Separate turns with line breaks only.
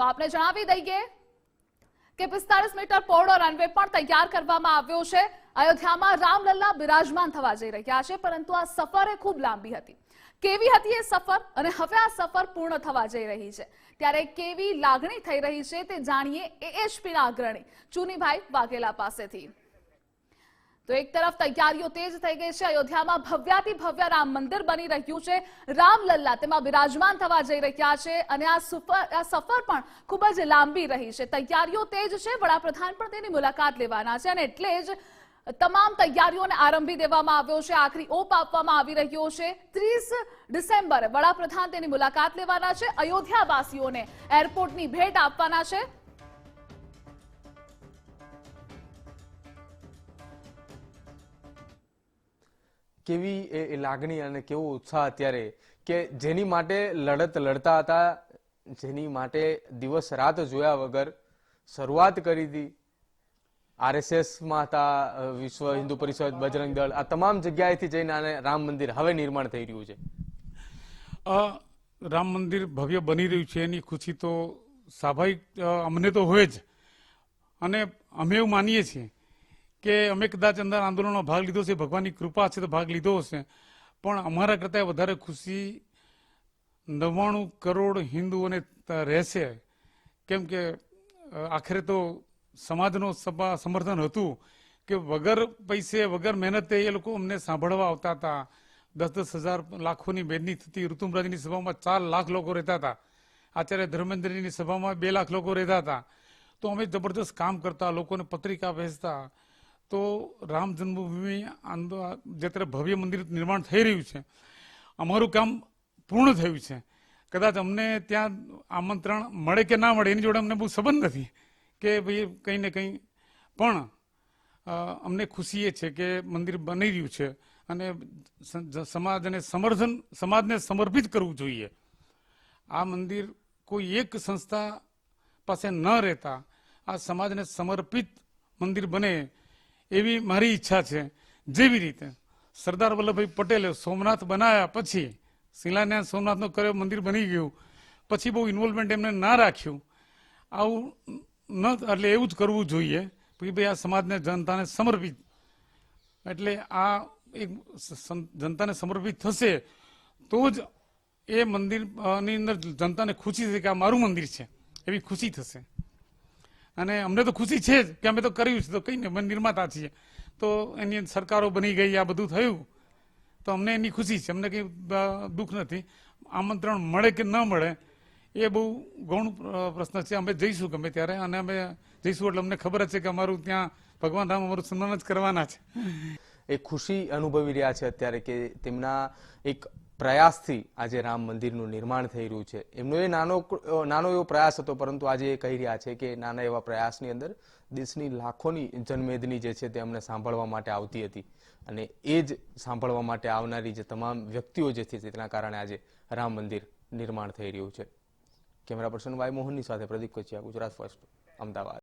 તો આપણે જણાવી દઈએ કે પિસ્તાળીસ મીટર પહોળો રનવે પણ તૈયાર કરવામાં આવ્યો છે. અયોધ્યામાં રામલલ્લા બિરાજમાન થવા જઈ રહ્યા છે, પરંતુ આ સફર એ ખૂબ લાંબી હતી. કેવી હતી એ સફર અને હવે આ સફર પૂર્ણ થવા જઈ રહી છે? ત્યારે કેવી લાગણી થઈ રહી છે તે જાણીએ એએચપીના અગ્રણી ચુનીભાઈ વાઘેલા પાસેથી. તો એક તરફ તૈયારીઓ તેજ થઈ ગઈ છે. અયોધ્યામાં ભવ્યાથી ભવ્ય રામ મંદિર બની રહ્યું છે. રામલલ્લા તેમાં બિરાજમાન થવા જઈ રહ્યા છે અને આ સફર પણ ખૂબ જ લાંબી રહી છે. તૈયારીઓ તેજ છે. વડાપ્રધાન પણ તેની મુલાકાત લેવાના છે અને એટલે જ તમામ તૈયારીઓને આરંભી દેવામાં આવ્યો છે. આખરી ઓપ આપવામાં આવી રહ્યો છે. ત્રીસ ડિસેમ્બરે વડાપ્રધાન તેની મુલાકાત લેવાના છે. અયોધ્યાવાસીઓને એરપોર્ટની ભેટ આપવાના છે.
કેવી એ લાગણી અને કેવો ઉત્સાહ અત્યારે કે જેની માટે લડત લડતા હતા, જેની માટે દિવસ રાત જોયા વગર શરૂઆત કરી હતી આરએસએસમાં હતા વિશ્વ હિન્દુ પરિષદ, બજરંગ દળ, આ તમામ જગ્યાએથી જઈને આને રામ મંદિર હવે નિર્માણ થઈ રહ્યું છે.
રામ મંદિર ભવ્ય બની રહ્યું છે, એની ખુશી તો સ્વાભાવિક અમને તો હોય જ. અને અમે એવું માનીએ છીએ કે અમે કદાચ અંદર આંદોલનનો ભાગ લીધો છે, ભગવાનની કૃપા છે તો ભાગ લીધો હશે. પણ અમારા કરતાં વધારે ખુશી નવ્વાણું કરોડ હિન્દુઓને રહેશે. કેમ કે આખરે તો સમાજનો સભા સમર્થન હતું કે વગર પૈસે, વગર મહેનતે એ લોકો અમને સાંભળવા આવતા હતા. દસ દસ હજાર લાખોની મેદની થતી ઋતુમરાજની સભામાં ચાર લાખ લોકો રહેતા હતા. આચાર્ય ધર્મેન્દ્રની સભામાં બે લાખ લોકો રહેતા હતા. તો અમે જબરદસ્ત કામ કરતા, લોકોને પત્રિકા ભેજતા તો રામ જન્મભૂમિ જે અત્યારે ભવ્ય મંદિર નિર્માણ થઈ રહ્યું છે. અમારું કામ પૂર્ણ થયું છે. કદાચ અમને ત્યાં આમંત્રણ મળે કે ના મળે એની જોડે અમને બહુ સંબંધ નથી કે ભાઈ કંઈ ને કંઈ. પણ અમને ખુશી એ છે કે મંદિર બની રહ્યું છે અને સમાજને સમર્થન, સમાજને સમર્પિત કરવું જોઈએ. આ મંદિર કોઈ એક સંસ્થા પાસે ન રહેતા, આ સમાજને સમર્પિત મંદિર બને એવી મારી ઈચ્છા છે. જેવી રીતે સરદાર વલ્લભભાઈ પટેલે સોમનાથ બનાવ્યા પછી શિલાન્યાસ સોમનાથનો કર્યો મંદિર બની ગયું. પછી બહુ ઇન્વોલ્વમેન્ટ એમને ના રાખ્યું. આવું ન એટલે એવું જ કરવું જોઈએ કે ભાઈ આ સમાજને જનતાને સમર્પિત. એટલે આ એક જનતાને સમર્પિત થશે તો જ એ મંદિરની અંદર જનતાને ખુશી થશે કે આ મારું મંદિર છે. એવી ખુશી થશે. અને અમને તો ખુશી છે જ કે અમે તો કર્યું છે. તો કંઈ નહીં, અમે નિર્માતા છીએ. તો એની સરકારો બની ગઈ, આ બધું થયું. તો અમને એની ખુશી છે. અમને કંઈ દુઃખ નથી. આમંત્રણ મળે કે ન મળે, એ બહુ ગૌણ પ્રશ્ન છે. અમે જઈશું ગમે ત્યારે, અને અમે જઈશું એટલે અમને ખબર છે કે અમારું ત્યાં ભગવાન રામ અમારું સન્માન જ કરવાના છે.
એ ખુશી અનુભવી રહ્યા છે અત્યારે કે તેમના એક પ્રયાસથી આજે રામ મંદિરનું નિર્માણ થઈ રહ્યું છે. એમનો એ નાનો નાનો એવો પ્રયાસ હતો, પરંતુ આજે એ કહી રહ્યા છે કે નાના એવા પ્રયાસની અંદર દેશની લાખોની જનમેદની જે છે તે અમને સાંભળવા માટે આવતી હતી. અને એ જ સાંભળવા માટે આવનારી જે તમામ વ્યક્તિઓ જે છે તેના કારણે આજે રામ મંદિર નિર્માણ થઈ રહ્યું છે. કેમેરા પર્સન વાય મોહનની સાથે પ્રદીપ કચિયા ગુજરાત ફર્સ્ટ, અમદાવાદ.